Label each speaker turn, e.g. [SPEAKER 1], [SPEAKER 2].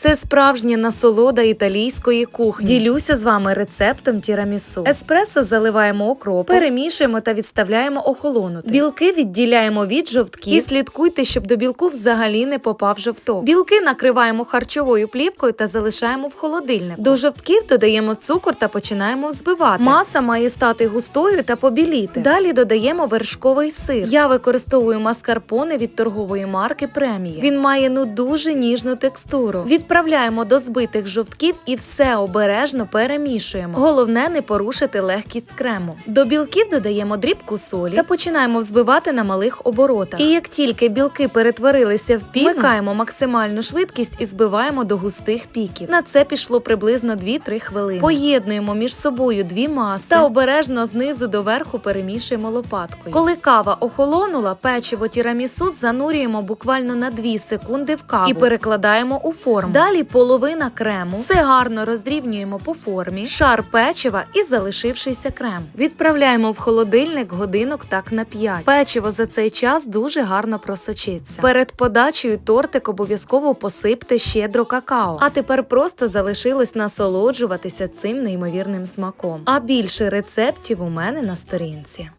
[SPEAKER 1] Це справжня насолода італійської кухні. Ділюся з вами рецептом тірамісу. Еспресо заливаємо окропом, перемішуємо та відставляємо охолонути. Білки відділяємо від жовтків і слідкуйте, щоб до білку взагалі не попав жовток. Білки накриваємо харчовою плівкою та залишаємо в холодильнику. До жовтків додаємо цукор та починаємо взбивати. Маса має стати густою та побіліти. Далі додаємо вершковий сир. Я використовую маскарпоне від торгової марки Премія. Він має ну дуже ніжну текстуру. Відправляємо до збитих жовтків і все обережно перемішуємо. Головне не порушити легкість крему. До білків додаємо дрібку солі та починаємо взбивати на малих оборотах. І як тільки білки перетворилися в піну, вмикаємо максимальну швидкість і збиваємо до густих піків. На це пішло приблизно 2-3 хвилини. Поєднуємо між собою дві маси та обережно знизу до верху перемішуємо лопаткою. Коли кава охолонула, печиво тірамісу занурюємо буквально на 2 секунди в каву і перекладаємо у форму. Далі половина крему. Все гарно роздрібнюємо по формі, шар печива і залишившийся крем. Відправляємо в холодильник годинок так на 5. Печиво за цей час дуже гарно просочиться. Перед подачею тортик обов'язково посипте щедро какао. А тепер просто залишилось насолоджуватися цим неймовірним смаком. А більше рецептів у мене на сторінці.